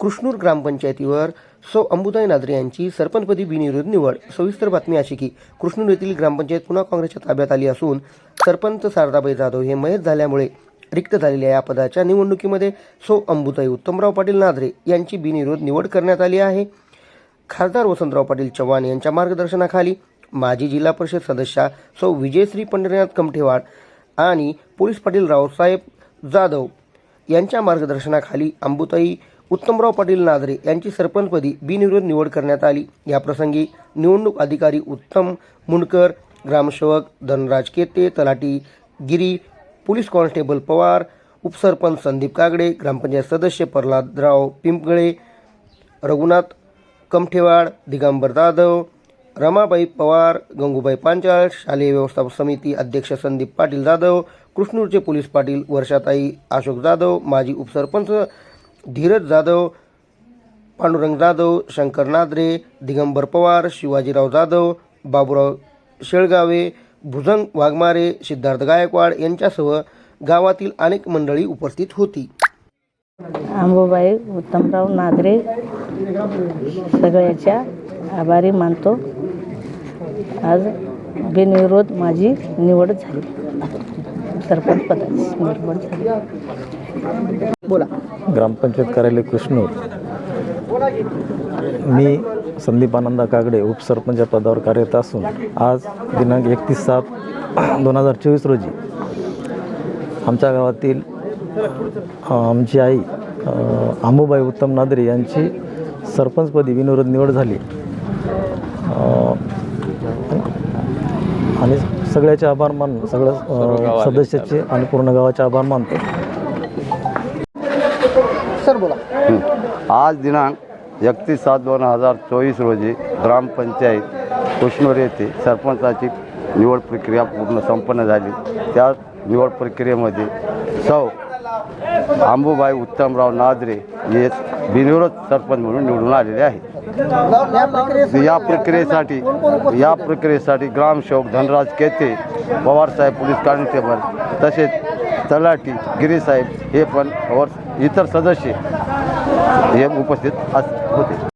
कृष्णूर ग्रामपंचायतीवर सौ अंबुताई नादरे यांची सरपंचपदी बिनविरोध निवड. सविस्तर बातमी अशी की कृष्णूर येथील ग्रामपंचायत पुन्हा काँग्रेसच्या ताब्यात आली असून सरपंच शारदाबाई जाधव हे मयत झाल्यामुळे रिक्त झालेल्या या पदाच्या निवडणुकीमध्ये सौ अंबुताई उत्तमराव पाटील नादरे यांची बिनविरोध निवड करण्यात आली आहे. खासदार वसंतराव पाटील चव्हाण यांच्या मार्गदर्शनाखाली माजी जिल्हा परिषद सदस्या सौ विजयश्री पंढरीनाथ कमठेवाड आणि पोलीस पाटील रावसाहेब जाधव यांच्या मार्गदर्शनाखाली अंबुताई उत्तमराव पाटील नादरे यांची सरपंचपदी बिनविरोध निवड करण्यात आली. याप्रसंगी निवडणूक अधिकारी उत्तम मुंडकर ग्रामसेवक धनराज केते तलाटी गिरी पोलीस कॉन्स्टेबल पवार उपसरपंच संदीप कागडे ग्रामपंचायत सदस्य प्रल्हादराव पिंपगळे रघुनाथ कमठेवाड दिगंबर जाधव रमाबाई पवार गंगूबाई पांचाळ शालेय व्यवस्थापन समिती अध्यक्ष संदीप पाटील जाधव कृष्णूरचे पोलीस पाटील वर्षाताई अशोक जाधव माजी उपसरपंच धीरज जाधव पांडुरंग जाधव शंकर नादरे दिगंबर पवार शिवाजीराव जाधव बाबूराव शेळगावे भुजंग वाघमारे सिद्धार्थ गायकवाड यांच्यासह गावातील अनेक मंडळी उपस्थित होती. आंबोबाई उत्तमराव नागरे सगळ्याच्या आभारी मानतो. आज बिनविरोध माझी निवड झाली. सरपंच पदाची. निवड झाली बोला ग्रामपंचायत कार्यालय कृष्णूर. मी संदीपानंदा कागडे उपसरपंच पदावर कार्यरत असून आज दिनांक एकतीस सात दोन हजार चोवीस रोजी आमच्या गावातील आमची आई आंबूबाई उत्तम नादरे यांची सरपंचपदी बिनविरोध निवड झाली. आणि सगळ्याचे आभार मान सगळ्या सदस्याचे आणि पूर्ण गावाचे आभार मानतो. सर बोला. आज दिनांक एकतीस सात दोन हजार चोवीस रोजी ग्रामपंचायत कृष्णोर येथे सरपंचाची निवड प्रक्रिया पूर्ण संपन्न झाली. त्या निवड प्रक्रियेमध्ये सौ आंबूबाई उत्तमराव नादरे हे बिनविरोध सरपंच म्हणून निवडून आलेले आहेत. या प्रक्रियेसाठी या प्रक्रियेसाठी ग्रामसेवक धनराज केते पवारसाहेब पोलीस कॉन्स्टेबल तसेच तलाठी गिरीसाहेब हे पण वर इतर सदस्य हे उपस्थित होते.